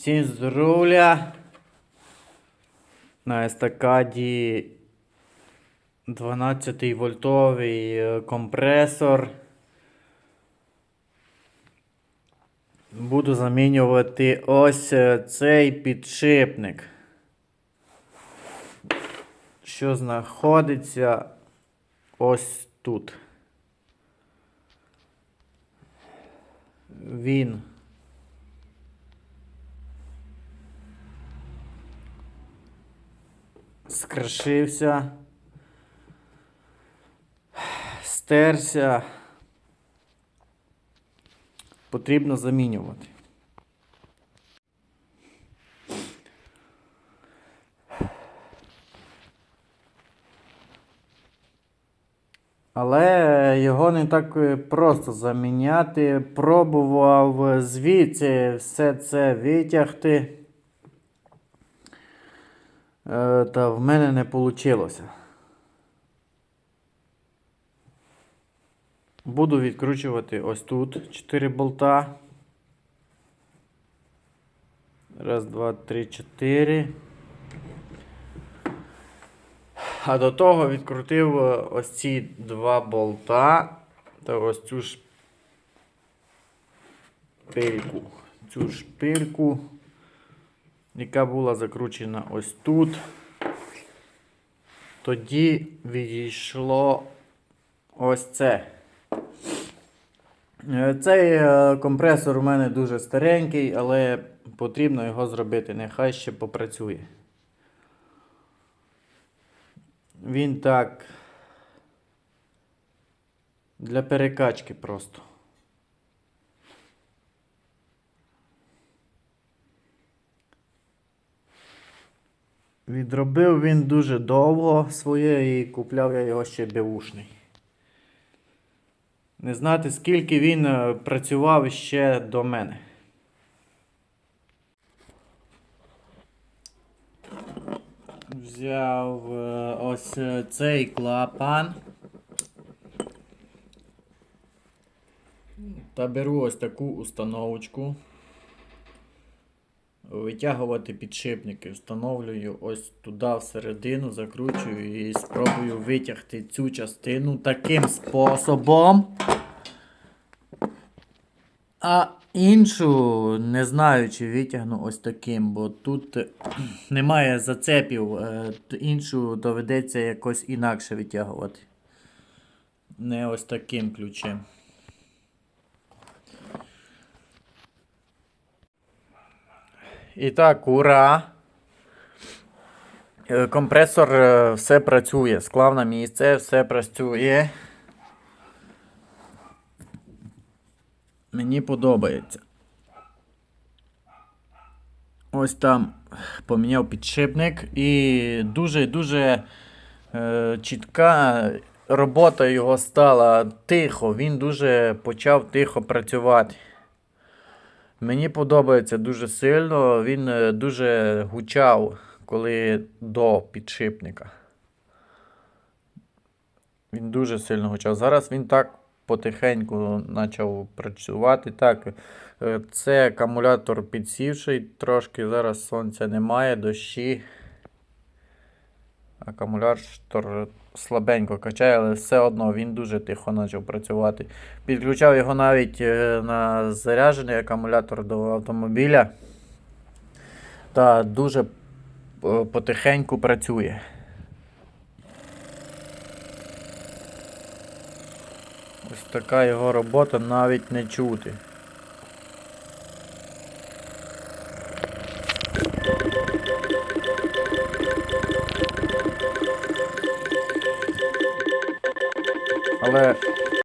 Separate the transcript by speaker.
Speaker 1: Всім здоров'я. На естакаді 12 вольтовий е, компресор. Буду замінювати ось е, цей підшипник, що знаходиться ось тут. Він скришився, стерся. Потрібно замінювати. Але його не так е, просто заміняти. Пробував звідси все це витягти. Е, Та в мене не вийшло. Буду відкручувати ось тут 4 болта. Раз, два, три, чотири. А до того відкрутив е, ось ці два болта та ось цю шпильку. Цю шпильку, яка була закручена ось тут. Тоді відійшло ось це. Е, Цей е, компресор у мене дуже старенький, але потрібно його зробити. Нехай ще попрацює. Він так. Для перекачки просто. Відробив він дуже довго своє і купляв я його ще беушний. Не знати, скільки він е, працював ще до мене. Взяв е, ось е, цей клапан. Та беру ось таку установочку. Витягувати підшипники. Встановлюю ось туди всередину, закручую і спробую витягти цю частину таким способом. А іншу не знаю, чи витягну ось таким, бо тут е, немає зацепів. е, Іншу доведеться якось інакше витягувати. Не ось таким ключем. І так, ура! Е, Компресор е, все працює. Склав на місце, все працює. Мені подобається. Ось там поміняв підшипник і дуже-дуже е, чітка робота його стала тихо. Він дуже почав тихо працювати. Мені подобається дуже сильно. Він е, дуже гучав, коли до підшипника. Він дуже сильно гучав. Зараз він так потихеньку почав працювати. Так, е, це акумулятор підсівший трошки. Зараз сонця немає, дощі. Акумулятор слабенько качає, але все одно він дуже тихо почав працювати. Підключав його навіть е, на заряджений акумулятор до автомобіля. Та дуже е, потихеньку працює. Ось така його робота навіть не чути. Але